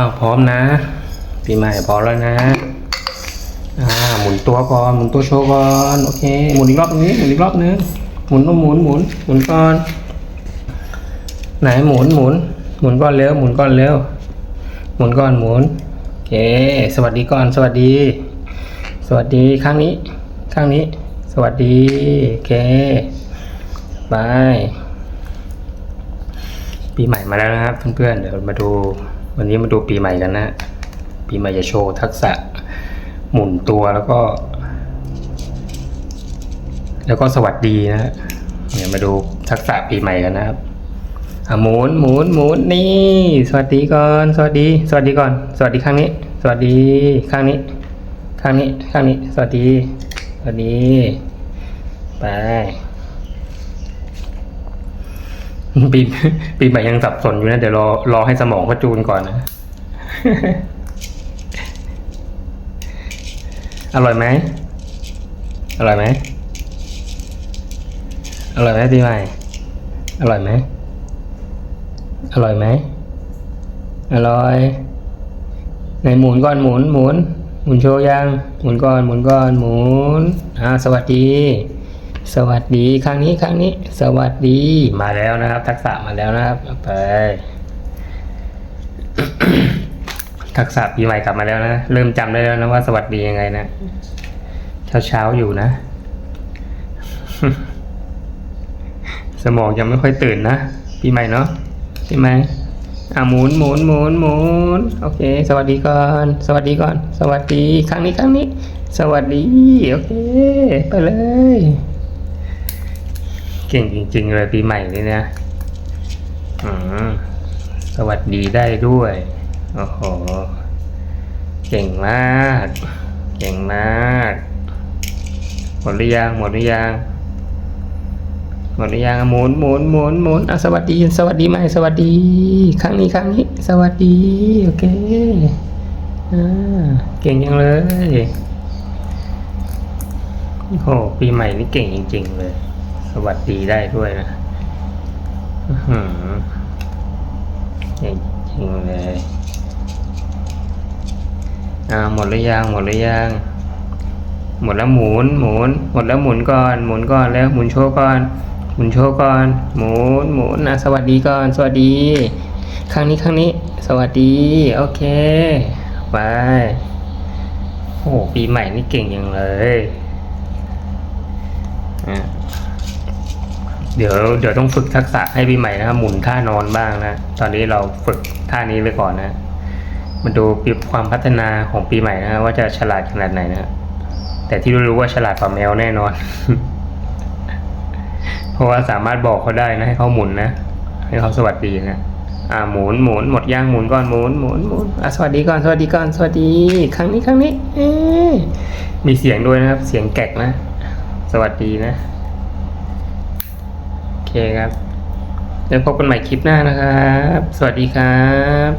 อ้าวพร้อมนะปีใหม่พร้อมแล้วนะอ่าหมุนตัวก่อนหมุนตัวโชว์ก่อนโอเคหมุนอีกรอบนึงหมุนอีกรอบนึงหมุนต้องหมุนหมุนหมุนก่อนไหนหมุนหมุนหมุนก่อนเร็วหมุนก่อนเร็วหมุนก่อนหมุนโอเคสวัสดีก่อนสวัสดี สวัสดีข้างนี้ ข้างนี้ สวัสดีโอเคบายปีใหม่มาแล้วนะครับเพื่อนๆเดี๋ยวมาดู วันนี้มาดูปีใหม่กันนะ ปีใหม่จะโชว์ทักษะหมุนตัวแล้วก็ แล้วก็สวัสดีนะเดี๋ยวมาดูทักษะปีใหม่กันนะครับอะหมุนหมุนหมุนนี่ สวัสดีก่อน สวัสดี สวัสดีก่อน สวัสดีข้างนี้ สวัสดีข้างนี้ ข้างนี้ข้างนี้ สวัสดี สวัสดี ไป ปีปีใหม่ยังสับสนอยู่นะ เดี๋ยวรอรอให้สมองเขาจูนก่อนนะ อร่อยไหม อร่อยไหม อร่อยไหมปีใหม่ อร่อยไหม อร่อยไหม อร่อยไหนหมุนก่อนหมุนหมุนหมุนโชว์ยังหมุนก่อนหมุนก่อนหมุนอ่าสวัสดี สวัสดีครั้งนี้ครั้งนี้ สวัสดีมาแล้วนะครับ ทักษะมาแล้วนะครับไปทักษะปีใหม่กลับมาแล้วนะเริ่มจำได้แล้วนะว่าสวัสดียังไงนะเช้าเช้าๆอยู่นะ สมองยังไม่ค่อยตื่นนะปีใหม่เนาะใช่ไหมอะหมุนหมุนหมุนหมุนโอเค สวัสดีก่อน สวัสดีก่อน สวัสดีครั้งนี้ครั้งนี้ สวัสดี โอเค ไปเลย เก่งจริง ๆ เลยปีใหม่นี่นะอืมสวัสดีได้ด้วย โอ้โห เก่งมาก เก่งมาก หมดหรือยัง หมดหรือยัง หมดหรือยังอะหมุนหมุนหมุนหมุนอะสวัสดี สวัสดีไหม่ สวัสดี ครั้งนี้ครั้งนี้ สวัสดี โอเคอ่าเก่งยังเลย โอ้โห ปีใหม่นี่เก่งจริง ๆ เลย วัสดีได้ด้วยนะอื้อหือเก่งจริงเลย อ่า หมดหรือยัง หมดหรือยัง หมดแล้วหมุน หมุน หมดแล้วหมุนก่อน หมุนก่อนแล้ว หมุนโชว์ก่อน หมุนโชว์ก่อน หมุน หมุนอะสวัสดีก่อน สวัสดี ครั้งนี้ครั้งนี้ สวัสดี โอเค ไป โอ้ปีใหม่นี่เก่งอย่างเลยอะ เดี๋ยวเดี๋ยวต้องฝึกทักษะให้ปีใหม่นะครับหมุนท่านอนบ้างนะ ตอนนี้เราฝึกท่านี้ไปก่อนนะ มาดูปีความพัฒนาของปีใหม่นะว่าจะฉลาดขนาดไหนนะแต่ที่รู้ว่าฉลาดกว่าแมวแน่นอน เพราะว่าสามารถบอกเขาได้นะให้เขาหมุนนะให้เขาสวัสดีนะอ่าหมุนหมุนหมดย่างหมุนก่อนหมุนหมุนหมุนอะสวัสดีก่อนสวัสดีก่อนสวัสดี ครั้งนี้ครั้งนี้เอ๊มีเสียงด้วยนะครับ เสียงแกะนะ สวัสดีนะ ครับ แล้วพบกันใหม่คลิปหน้านะครับ สวัสดีครับ